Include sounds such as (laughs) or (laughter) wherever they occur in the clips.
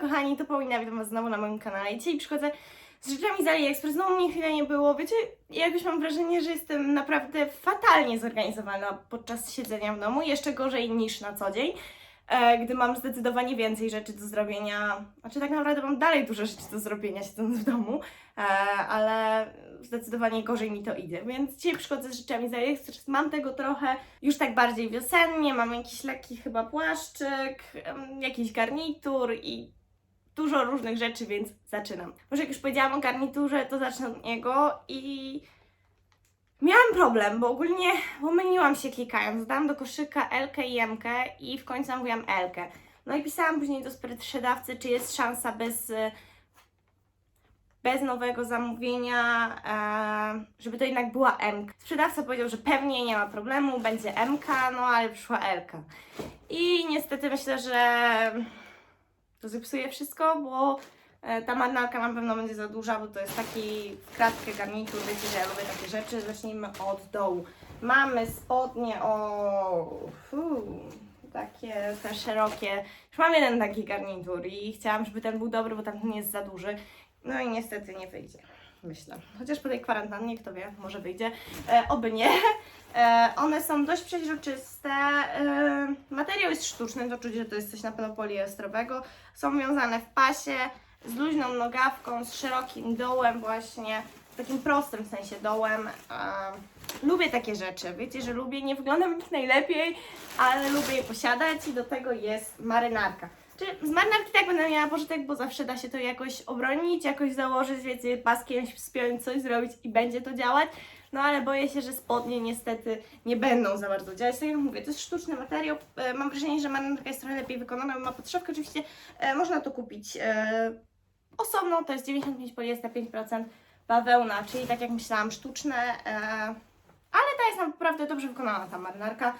Kochani, to Paulina, witam was znowu na moim kanale. Dzisiaj przychodzę z rzeczami z AliExpress, znowu mnie chwilę nie było. Wiecie, jakoś mam wrażenie, że jestem naprawdę fatalnie zorganizowana podczas siedzenia w domu, jeszcze gorzej niż na co dzień, e, gdy mam zdecydowanie więcej rzeczy do zrobienia. Znaczy tak naprawdę mam dalej dużo rzeczy do zrobienia siedząc w domu, e, ale zdecydowanie gorzej mi to idzie. Więc dzisiaj przychodzę z rzeczami z AliExpress, mam tego trochę, już tak bardziej wiosennie, mam jakiś lekki chyba płaszczyk, jakiś garnitur i dużo różnych rzeczy, więc zaczynam. Może jak już powiedziałam o garniturze, to zacznę od niego i miałam problem, bo ogólnie pomyliłam się klikając. Dałam do koszyka L i M i w końcu zamówiłam L. No i pisałam później do sprzedawcy, czy jest szansa bez bez nowego zamówienia, e, żeby to jednak była M. Sprzedawca powiedział, że pewnie nie ma problemu, będzie MK, no ale przyszła LK. I niestety myślę, że to zepsuje wszystko, bo e, ta marynarka na pewno będzie za duża, bo to jest taki kratkę garnitur, wiecie, że ja lubię takie rzeczy. Zacznijmy od dołu. Mamy spodnie o fu, takie te szerokie. Już mam jeden taki garnitur i chciałam, żeby ten był dobry, bo tamten jest za duży. No i niestety nie wyjdzie. Myślę. Chociaż po tej kwarantannie, kto wie, może wyjdzie. E, oby nie. E, one są dość przeźroczyste. E, materiał jest sztuczny, to czuć, że to jest coś na pewno poliestrowego. Są wiązane w pasie z luźną nogawką, z szerokim dołem właśnie, w takim prostym sensie dołem. E, lubię takie rzeczy, wiecie, że lubię, nie wyglądam w nich najlepiej, ale lubię je posiadać i do tego jest marynarka. Czy z marynarki tak będę miała pożytek, bo zawsze da się to jakoś obronić, jakoś założyć, wiecie, paskiem spiąć, coś zrobić i będzie to działać. No ale boję się, że spodnie niestety nie będą za bardzo działać. Tak jak mówię, to jest sztuczny materiał. E, Mam wrażenie, że marynarka jest trochę lepiej wykonana, ma podszewkę. Oczywiście e, można to kupić e, osobno, to jest 95 poliester, 5% bawełna, czyli tak jak myślałam, sztuczne. Ale ta jest naprawdę dobrze wykonana, ta marynarka.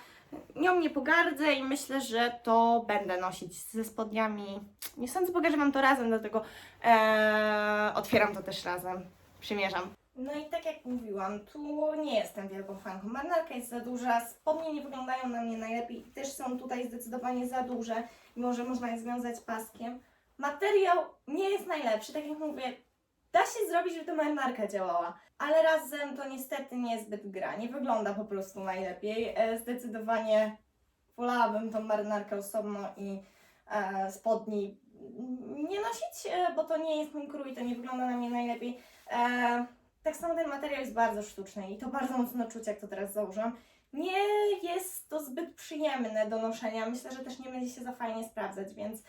Nią nie pogardzę i myślę, że to będę nosić ze spodniami. Nie sądzę, pokażę Wam to razem, dlatego e, otwieram to też razem. Przymierzam. No i tak jak mówiłam, tu nie jestem wielką fanką. Marynarka jest za duża, spodnie nie wyglądają na mnie najlepiej i też są tutaj zdecydowanie za duże, mimo że można je związać paskiem. Materiał nie jest najlepszy, tak jak mówię, da się zrobić, żeby ta marynarka działała, ale razem to niestety niezbyt gra, nie wygląda po prostu najlepiej. E, Zdecydowanie wolałabym tą marynarkę osobno i e, spodni nie nosić, e, bo to nie jest mój krój, to nie wygląda na mnie najlepiej. Tak samo ten materiał jest bardzo sztuczny i to bardzo mocno czuć, jak to teraz założyłam. Nie jest to zbyt przyjemne do noszenia. Myślę, że też nie będzie się za fajnie sprawdzać, więc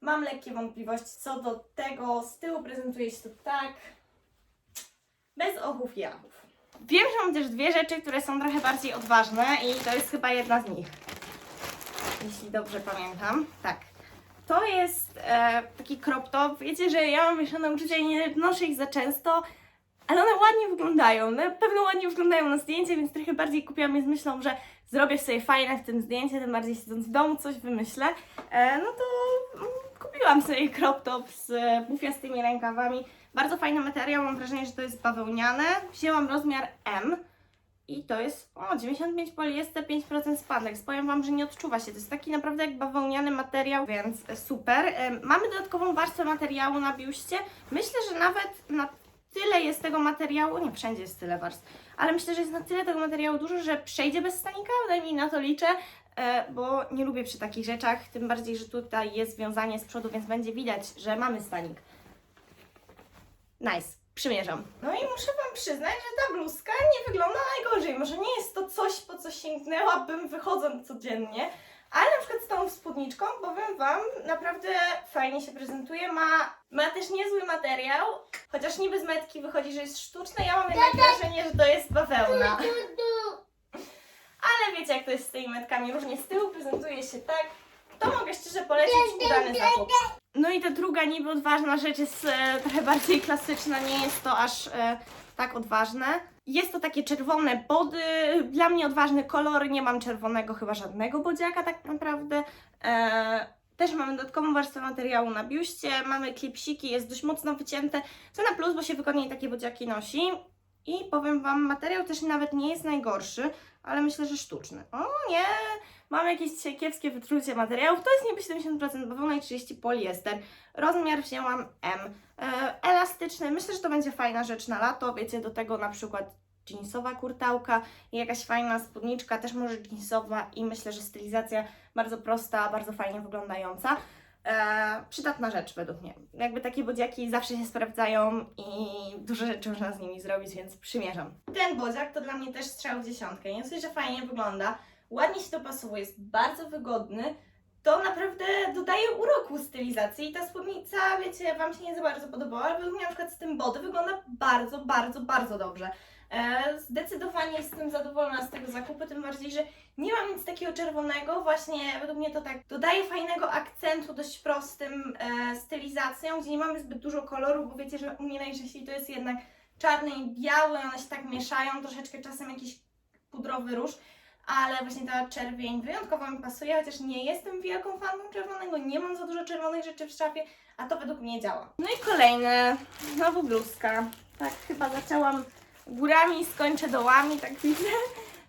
mam lekkie wątpliwości co do tego. Z tyłu prezentuje się to tak, bez ochów i. Wiem, że mam też dwie rzeczy, które są trochę bardziej odważne i to jest chyba jedna z nich. Jeśli dobrze pamiętam. Tak. To jest e, taki crop top. Wiecie, że ja mam mieszane uczucia i nie noszę ich za często, ale one ładnie wyglądają. Na pewno ładnie wyglądają na zdjęcie, więc trochę bardziej kupiłam je z myślą, że zrobię sobie fajne w tym zdjęcie, tym bardziej siedząc w domu, coś wymyślę. E, no to mm, kupiłam sobie crop top z e, bufiastymi rękawami. Bardzo fajny materiał, mam wrażenie, że to jest bawełniane. Wzięłam rozmiar M i to jest o 95 poliester, 5% spandex. Powiem Wam, że nie odczuwa się. To jest taki naprawdę jak bawełniany materiał, więc super. Em, Mamy dodatkową warstwę materiału na biuście. Myślę, że nawet na tyle jest tego materiału, nie wszędzie jest tyle warstw, ale myślę, że jest na tyle tego materiału dużo, że przejdzie bez stanika, przynajmniej na to liczę, e, bo nie lubię przy takich rzeczach, tym bardziej, że tutaj jest wiązanie z przodu, więc będzie widać, że mamy stanik. Nice, przymierzam. No i muszę Wam przyznać, że ta bluzka nie wygląda najgorzej. Może nie jest to coś, po co sięgnęłabym wychodząc codziennie, ale na przykład z tą spódniczką, powiem Wam, naprawdę fajnie się prezentuje. Ma, ma też niezły materiał, chociaż niby z metki wychodzi, że jest sztuczne. Ja mam jednak wrażenie, że to jest bawełna. Ale wiecie, jak to jest z tymi metkami, różnie z tyłu prezentuje się tak. To mogę szczerze polecić udany zakup. No i ta druga niby odważna rzecz jest e, trochę bardziej klasyczna, nie jest to aż e, tak odważne. Jest to takie czerwone body, dla mnie odważny kolor, nie mam czerwonego chyba żadnego bodziaka tak naprawdę. E, też mamy dodatkową warstwę materiału na biuście, mamy klipsiki, jest dość mocno wycięte, co na plus, bo się wygodniej takie bodziaki nosi. I powiem Wam, materiał też nawet nie jest najgorszy, ale myślę, że sztuczny. O nie, Mamy jakieś kiepskie wytrucie materiałów. To jest niby 70% bawełna i 30 poliester. Rozmiar wzięłam M. E, elastyczny. Myślę, że to będzie fajna rzecz na lato. Wiecie, do tego na przykład jeansowa kurtałka i jakaś fajna spódniczka, też może jeansowa i myślę, że stylizacja bardzo prosta, bardzo fajnie wyglądająca. E, przydatna rzecz według mnie. Jakby takie bodziaki zawsze się sprawdzają i dużo rzeczy można z nimi zrobić, więc przymierzam. Ten bodziak to dla mnie też strzał w dziesiątkę. Nie że fajnie wygląda, ładnie się dopasuje, jest bardzo wygodny, to naprawdę dodaje uroku stylizacji i ta spódnica, wiecie, Wam się nie za bardzo podobała, ale według mnie na przykład z tym body wygląda bardzo, bardzo, bardzo dobrze. E, Zdecydowanie jestem zadowolona z tego zakupu, tym bardziej, że nie mam nic takiego czerwonego, właśnie według mnie to tak dodaje fajnego akcentu dość prostym e, stylizacją, gdzie nie mamy zbyt dużo koloru, bo wiecie, że u mnie najczęściej to jest jednak czarny i biały, one się tak mieszają, troszeczkę czasem jakiś pudrowy róż, ale właśnie ta czerwień wyjątkowo mi pasuje, chociaż nie jestem wielką fanką czerwonego, nie mam za dużo czerwonych rzeczy w szafie, a to według mnie działa. No i kolejne, znowu bluzka. Tak chyba zaczęłam górami, skończę dołami, tak (laughs) widzę.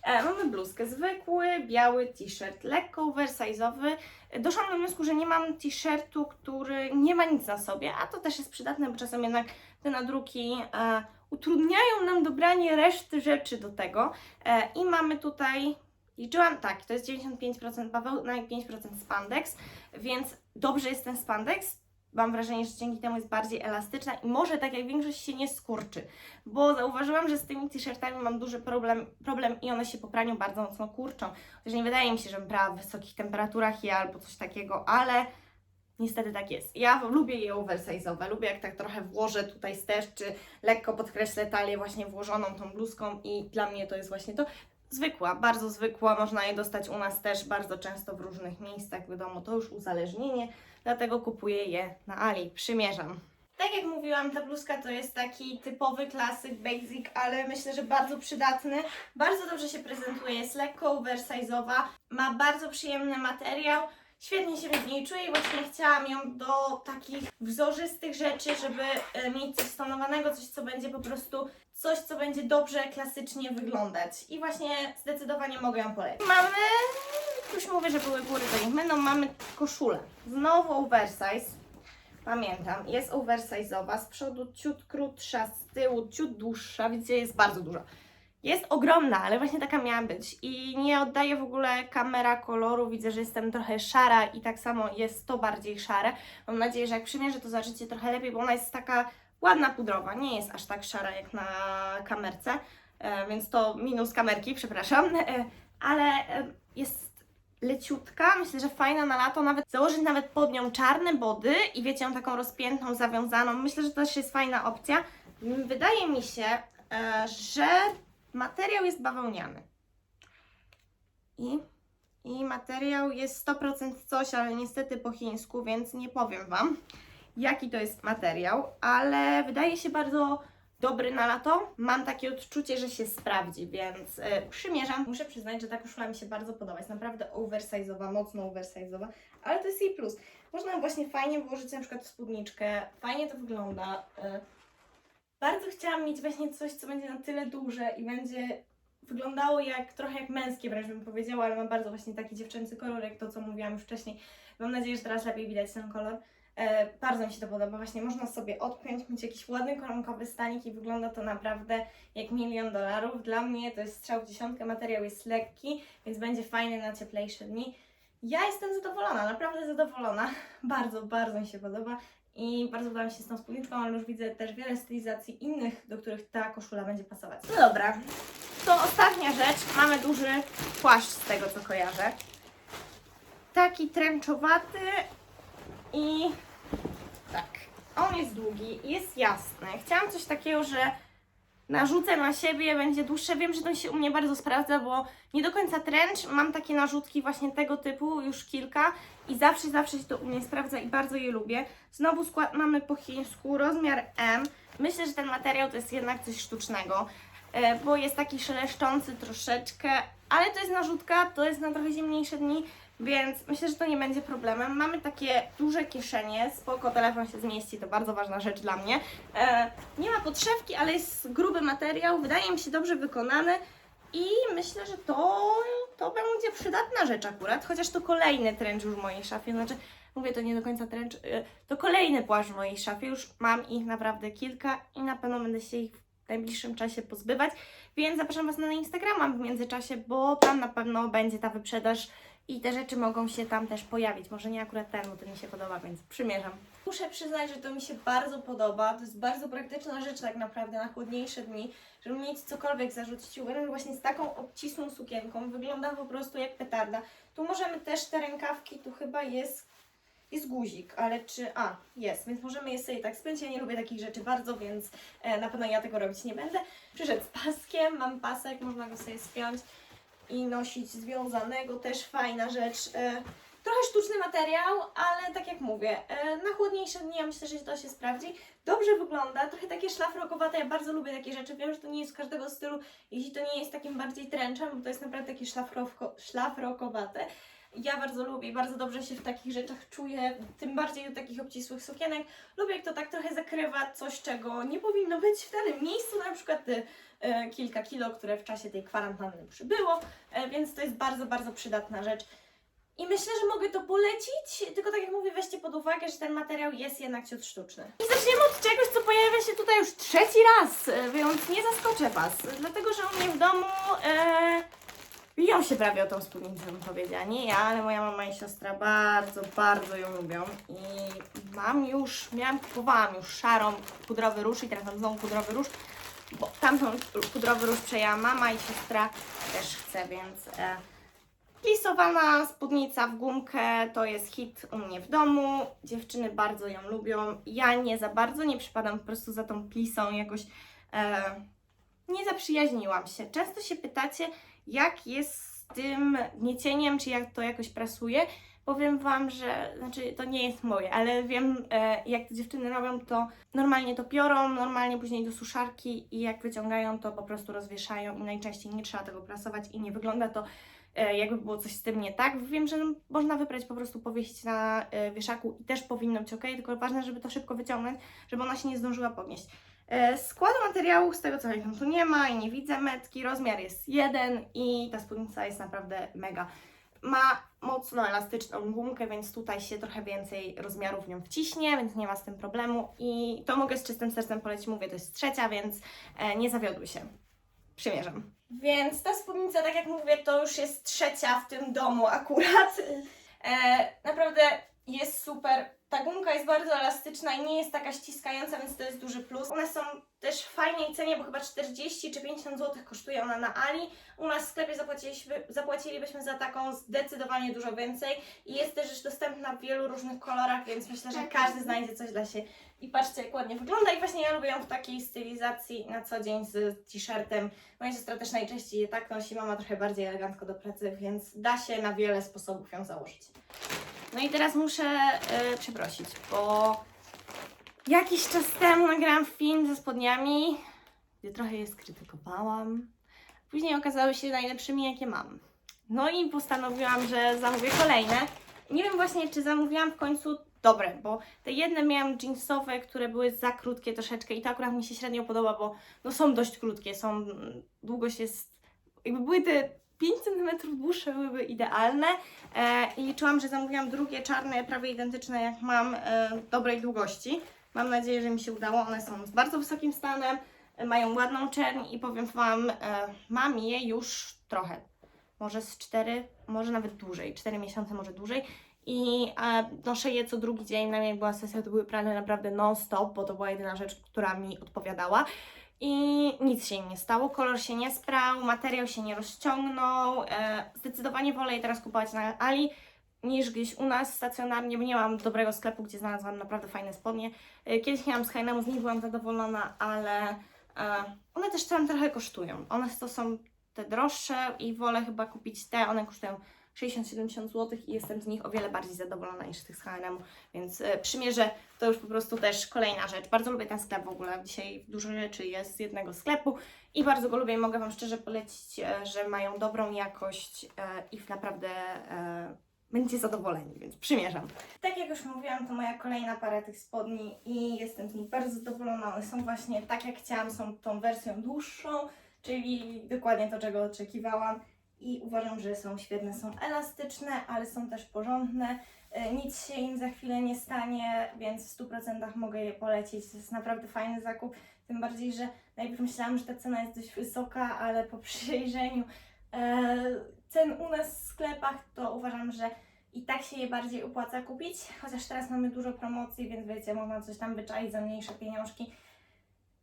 E, mamy bluzkę, zwykły, biały t-shirt, lekko oversize'owy. Doszłam do wniosku, że nie mam t-shirtu, który nie ma nic na sobie, a to też jest przydatne, bo czasem jednak te nadruki e, utrudniają nam dobranie reszty rzeczy do tego. E, I mamy tutaj, liczyłam tak, to jest 95% bawełna i 5% spandex, więc dobrze jest ten spandex. Mam wrażenie, że dzięki temu jest bardziej elastyczna i może tak jak większość się nie skurczy, bo zauważyłam, że z tymi t-shirtami mam duży problem, problem i one się po praniu bardzo mocno kurczą. Chociaż nie wydaje mi się, żebym brała w wysokich temperaturach je albo coś takiego, ale niestety tak jest. Ja lubię je oversize'owe, lubię jak tak trochę włożę tutaj stesz, czy lekko podkreślę talię właśnie włożoną tą bluzką i dla mnie to jest właśnie to. Zwykła, bardzo zwykła, można je dostać u nas też bardzo często w różnych miejscach, wiadomo, to już uzależnienie, dlatego kupuję je na Ali, przymierzam. Tak jak mówiłam, ta bluzka to jest taki typowy klasyk, basic, ale myślę, że bardzo przydatny. Bardzo dobrze się prezentuje, jest lekko oversize'owa, ma bardzo przyjemny materiał, świetnie się w niej czuję i właśnie chciałam ją do takich wzorzystych rzeczy, żeby e, mieć coś stonowanego, coś co będzie po prostu, coś co będzie dobrze, klasycznie wyglądać. I właśnie zdecydowanie mogę ją polecić. Mamy, już mówię, że były góry, to niech będą, mamy koszulę. Znowu oversize. Pamiętam, jest oversize'owa, z przodu ciut krótsza, z tyłu ciut dłuższa, widzicie, jest bardzo duża. Jest ogromna, ale właśnie taka miała być. I nie oddaje w ogóle kamera koloru, widzę, że jestem trochę szara i tak samo jest to bardziej szare. Mam nadzieję, że jak przymierzę to zobaczycie trochę lepiej, bo ona jest taka ładna pudrowa, nie jest aż tak szara jak na kamerce, e, więc to minus kamerki, przepraszam, e, ale e, jest leciutka, myślę, że fajna na lato, nawet założyć nawet pod nią czarne body i wiecie, ją taką rozpiętą, zawiązaną, myślę, że to też jest fajna opcja. Wydaje mi się, że materiał jest bawełniany. I, I materiał jest 100% coś, ale niestety po chińsku, więc nie powiem Wam, jaki to jest materiał, ale wydaje się bardzo dobry na lato. Mam takie odczucie, że się sprawdzi, więc y, przymierzam. Muszę przyznać, że ta koszula mi się bardzo podoba. Jest naprawdę oversize'owa, mocno oversize'owa, ale to jest jej plus. Można właśnie fajnie włożyć na przykład w spódniczkę, fajnie to wygląda. Y, bardzo chciałam mieć właśnie coś, co będzie na tyle duże i będzie wyglądało jak trochę jak męskie wręcz bym powiedziała, ale ma bardzo właśnie taki dziewczęcy kolor, jak to co mówiłam już wcześniej. Mam nadzieję, że teraz lepiej widać ten kolor. E, bardzo mi się to podoba, właśnie można sobie odpiąć, mieć jakiś ładny koronkowy stanik i wygląda to naprawdę jak milion dolarów. Dla mnie to jest strzał w dziesiątkę, materiał jest lekki, więc będzie fajny na cieplejsze dni. Ja jestem zadowolona, naprawdę zadowolona. (laughs) Bardzo, bardzo mi się podoba i bardzo mi się z tą spódniczką, ale już widzę też wiele stylizacji innych, do których ta koszula będzie pasować. No dobra, to ostatnia rzecz. Mamy duży płaszcz z tego, co kojarzę. Taki tręczowaty i tak. On jest długi, jest jasny. Chciałam coś takiego, że narzucę na siebie, będzie dłuższe. Wiem, że to się u mnie bardzo sprawdza, bo nie do końca trench. Mam takie narzutki właśnie tego typu, już kilka i zawsze, zawsze się to u mnie sprawdza i bardzo je lubię. Znowu skład mamy po chińsku, rozmiar M. Myślę, że ten materiał to jest jednak coś sztucznego, e, bo jest taki szeleszczący troszeczkę, ale to jest narzutka, to jest na trochę zimniejsze dni, więc myślę, że to nie będzie problemem. Mamy takie duże kieszenie, spoko, telefon się zmieści, to bardzo ważna rzecz dla mnie. E, nie ma podszewki, ale jest gruby materiał, wydaje mi się dobrze wykonany i myślę, że to, to będzie przydatna rzecz akurat, chociaż to kolejny tręcz już w mojej szafie, znaczy mówię to nie do końca y, to kolejny płaszcz w mojej szafie, już mam ich naprawdę kilka i na pewno będę się ich najbliższym czasie pozbywać, więc zapraszam Was na Instagrama w międzyczasie, bo tam na pewno będzie ta wyprzedaż i te rzeczy mogą się tam też pojawić. Może nie akurat ten, bo to mi się podoba, więc przymierzam. Muszę przyznać, że to mi się bardzo podoba. To jest bardzo praktyczna rzecz tak naprawdę na chłodniejsze dni, żeby mieć cokolwiek zarzucić. Uważam, właśnie z taką obcisłą sukienką wygląda po prostu jak petarda. Tu możemy też te rękawki, tu chyba jest, jest guzik, ale czy... A, jest, więc możemy je sobie tak spiąć. Ja nie lubię takich rzeczy bardzo, więc e, na pewno ja tego robić nie będę. Przyszedł z paskiem, mam pasek, można go sobie spiąć i nosić związanego, też fajna rzecz. E, trochę sztuczny materiał, ale tak jak mówię, e, na chłodniejsze dni ja myślę, że to się sprawdzi. Dobrze wygląda, trochę takie szlafrokowate, ja bardzo lubię takie rzeczy. Wiem, że to nie jest z każdego stylu, jeśli to nie jest takim bardziej tręczem, bo to jest naprawdę takie szlafrowko, szlafrokowate. Ja bardzo lubię i bardzo dobrze się w takich rzeczach czuję, tym bardziej do takich obcisłych sukienek. Lubię, jak to tak trochę zakrywa coś, czego nie powinno być w danym miejscu, na przykład e, kilka kilo, które w czasie tej kwarantanny przybyło, e, więc to jest bardzo, bardzo przydatna rzecz. I myślę, że mogę to polecić, tylko tak jak mówię, weźcie pod uwagę, że ten materiał jest jednak ciut sztuczny. I zaczniemy od czegoś, co pojawia się tutaj już trzeci raz, e, więc nie zaskoczę Was, dlatego że u mnie w domu e, biją się prawie o tą spódnicę, bym powiedziała. Nie ja, ale moja mama i siostra bardzo, bardzo ją lubią i mam już, miałam, kupowałam już szarą pudrowy róż i teraz mam znowu pudrowy róż, bo tamtą pudrowy róż przejęła mama i siostra też chce, więc... E, Plisowana spódnica w gumkę to jest hit u mnie w domu. Dziewczyny bardzo ją lubią. Ja nie za bardzo, nie przypadam po prostu za tą plisą jakoś. E, nie zaprzyjaźniłam się. Często się pytacie, jak jest z tym gniecieniem, czy jak to jakoś prasuje. Powiem Wam, że znaczy to nie jest moje, ale wiem, e, jak te dziewczyny robią, to normalnie to piorą, normalnie później do suszarki i jak wyciągają, to po prostu rozwieszają i najczęściej nie trzeba tego prasować i nie wygląda to e, jakby było coś z tym nie tak. Wiem, że można wyprać, po prostu powiesić na e, wieszaku i też powinno być ok, tylko ważne, żeby to szybko wyciągnąć, żeby ona się nie zdążyła podnieść. E, Składu materiału, z tego co wiem, tu nie ma i nie widzę metki, rozmiar jest jeden i ta spódnica jest naprawdę mega. Ma mocno elastyczną gumkę, więc tutaj się trochę więcej rozmiarów w nią wciśnie, więc nie ma z tym problemu i to mogę z czystym sercem polecić, mówię, to jest trzecia, więc e, nie zawiodły się. Przymierzam. Więc ta spódnica, tak jak mówię, to już jest trzecia w tym domu akurat. E, naprawdę jest super. Ta gumka jest bardzo elastyczna i nie jest taka ściskająca, więc to jest duży plus. One są też w fajnej cenie, bo chyba 40 czy 50 zł kosztuje ona na Ali. U nas w sklepie zapłaciliśmy, zapłacilibyśmy za taką zdecydowanie dużo więcej i jest też już dostępna w wielu różnych kolorach, więc myślę, że każdy znajdzie coś dla siebie. I patrzcie, jak ładnie wygląda i właśnie ja lubię ją w takiej stylizacji na co dzień z t-shirtem. Moja siostra też najczęściej je tak nosi, mama trochę bardziej elegancko do pracy, więc da się na wiele sposobów ją założyć. No i teraz muszę e, przeprosić, bo jakiś czas temu nagrałam film ze spodniami, gdzie trochę je skrytykowałam. Później okazały się najlepszymi, jakie mam. No i postanowiłam, że zamówię kolejne. Nie wiem właśnie, czy zamówiłam w końcu dobre, bo te jedne miałam jeansowe, które były za krótkie troszeczkę i to akurat mi się średnio podoba, bo no są dość krótkie, są, długość jest, jakby były te 5 cm dłuższe byłyby idealne e, i liczyłam, że zamówiłam drugie czarne, prawie identyczne jak mam, e, dobrej długości. Mam nadzieję, że mi się udało, one są z bardzo wysokim stanem, e, mają ładną czerń i powiem Wam, e, mam je już trochę, może z 4, może nawet dłużej, 4 miesiące, może dłużej. I e, noszę je co drugi dzień, na mnie była sesja, to były prane naprawdę non-stop, bo to była jedyna rzecz, która mi odpowiadała. I nic się nie stało, kolor się nie sprał, materiał się nie rozciągnął. E, zdecydowanie wolę je teraz kupować na Ali niż gdzieś u nas stacjonarnie, bo nie mam dobrego sklepu, gdzie znalazłam naprawdę fajne spodnie. E, kiedyś miałam z H&M, z nich byłam zadowolona, ale e, one też tam trochę kosztują. One to są te droższe i wolę chyba kupić te, one kosztują 60-70 zł i jestem z nich o wiele bardziej zadowolona niż z tych z H&M, więc e, przymierzę to już po prostu też kolejna rzecz. Bardzo lubię ten sklep w ogóle. Dzisiaj dużo rzeczy jest z jednego sklepu i bardzo go lubię i mogę Wam szczerze polecić, e, że mają dobrą jakość e, i naprawdę będziecie zadowoleni, więc przymierzam. Tak jak już mówiłam, to moja kolejna para tych spodni i jestem z nich bardzo zadowolona. One są właśnie tak jak chciałam, są tą wersją dłuższą, czyli dokładnie to, czego oczekiwałam. I uważam, że są świetne, są elastyczne, ale są też porządne. E, Nic się im za chwilę nie stanie, więc w 100% mogę je polecić. To jest naprawdę fajny zakup. Tym bardziej, że najpierw myślałam, że ta cena jest dość wysoka, ale po (laughs) przyjrzeniu e, cen u nas w sklepach, to uważam, że i tak się je bardziej opłaca kupić. Chociaż teraz mamy dużo promocji, więc wiecie, można coś tam wyczaić za mniejsze pieniążki.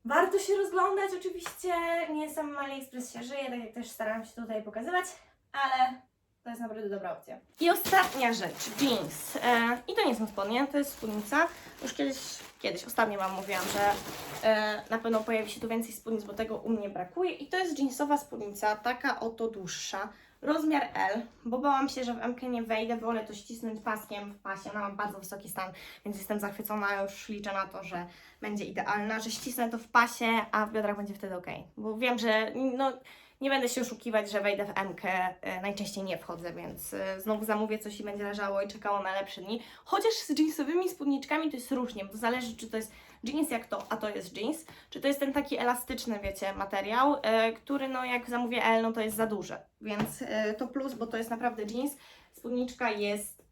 Warto się rozglądać oczywiście, nie samym AliExpress się żyje, tak jak też staram się tutaj pokazywać, ale to jest naprawdę dobra opcja. I ostatnia rzecz, jeans. E, I to nie są spodnie, to jest spódnica. Już kiedyś, kiedyś, ostatnio Wam mówiłam, że e, na pewno pojawi się tu więcej spódnic, bo tego u mnie brakuje. I to jest jeansowa spódnica, taka oto dłuższa, rozmiar L, bo bałam się, że w MK nie wejdę, wolę to ścisnąć paskiem w pasie. Ona ma bardzo wysoki stan, więc jestem zachwycona, już liczę na to, że będzie idealna, że ścisnę to w pasie, a w biodrach będzie wtedy ok. Bo wiem, że no, nie będę się oszukiwać, że wejdę w MK, e, najczęściej nie wchodzę, więc e, znowu zamówię coś i będzie leżało i czekało na lepsze dni. Chociaż z jeansowymi spódniczkami to jest różnie, bo to zależy, czy to jest jeans jak to, a to jest jeans, czy to jest ten taki elastyczny, wiecie, materiał, e, który no jak zamówię L, no to jest za duże, więc e, to plus, bo to jest naprawdę jeans. Spódniczka jest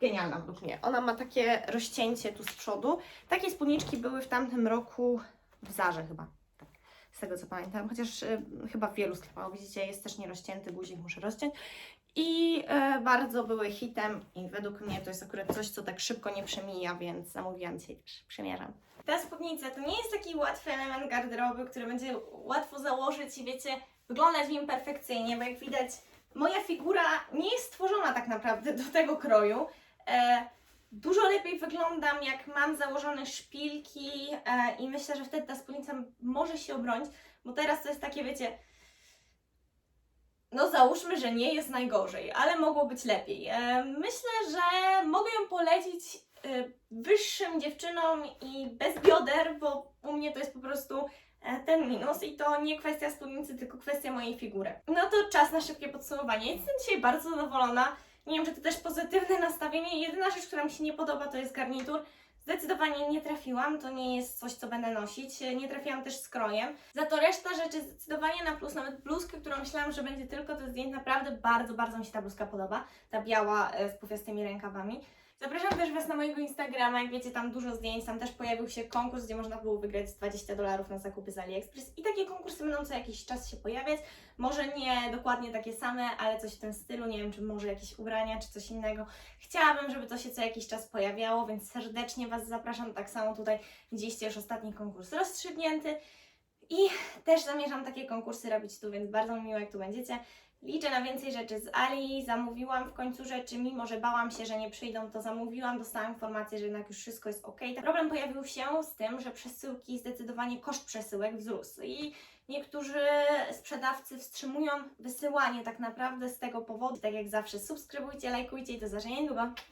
genialna według mnie. Ona ma takie rozcięcie tu z przodu. Takie spódniczki były w tamtym roku w Zarze chyba. Tak, z tego co pamiętam, chociaż e, chyba w wielu sklepach, widzicie, jest też nierozcięty, guzik muszę rozciąć. I e, bardzo były hitem i według mnie to jest akurat coś, co tak szybko nie przemija, więc zamówiłam dzisiaj też, przymierzam. Ta spódnica to nie jest taki łatwy element garderoby, który będzie łatwo założyć i wiecie, wyglądać w nim perfekcyjnie, bo jak widać, moja figura nie jest stworzona tak naprawdę do tego kroju. E, dużo lepiej wyglądam, jak mam założone szpilki e, i myślę, że wtedy ta spódnica może się obronić, bo teraz to jest takie, wiecie, no załóżmy, że nie jest najgorzej, ale mogło być lepiej. E, myślę, że mogę ją polecić e, wyższym dziewczynom i bez bioder, bo u mnie to jest po prostu e, ten minus i to nie kwestia spódnicy, tylko kwestia mojej figury. No to czas na szybkie podsumowanie. Jestem dzisiaj bardzo zadowolona. Nie wiem, czy to też pozytywne nastawienie. Jedyna rzecz, która mi się nie podoba, to jest garnitur. Zdecydowanie nie trafiłam, to nie jest coś, co będę nosić. Nie trafiłam też z krojem. Za to reszta rzeczy zdecydowanie na plus. Nawet bluzkę, którą myślałam, że będzie tylko to zdjęć, naprawdę bardzo, bardzo mi się ta bluzka podoba. Ta biała e, z powiastymi rękawami. Zapraszam też Was na mojego Instagrama, jak wiecie, tam dużo zdjęć, tam też pojawił się konkurs, gdzie można było wygrać 20 dolarów na zakupy z AliExpress i takie konkursy będą co jakiś czas się pojawiać. Może nie dokładnie takie same, ale coś w tym stylu, nie wiem, czy może jakieś ubrania, czy coś innego. Chciałabym, żeby to się co jakiś czas pojawiało, więc serdecznie Was zapraszam. Tak samo tutaj widzieliście już ostatni konkurs rozstrzygnięty. I też zamierzam takie konkursy robić tu, więc bardzo mi miło, jak tu będziecie. Liczę na więcej rzeczy z Ali, zamówiłam w końcu rzeczy, mimo że bałam się, że nie przyjdą, to zamówiłam, dostałam informację, że jednak już wszystko jest ok. Problem pojawił się z tym, że przesyłki, zdecydowanie koszt przesyłek wzrósł i niektórzy sprzedawcy wstrzymują wysyłanie tak naprawdę z tego powodu. Tak jak zawsze subskrybujcie, lajkujcie i do zobaczenia niedługo.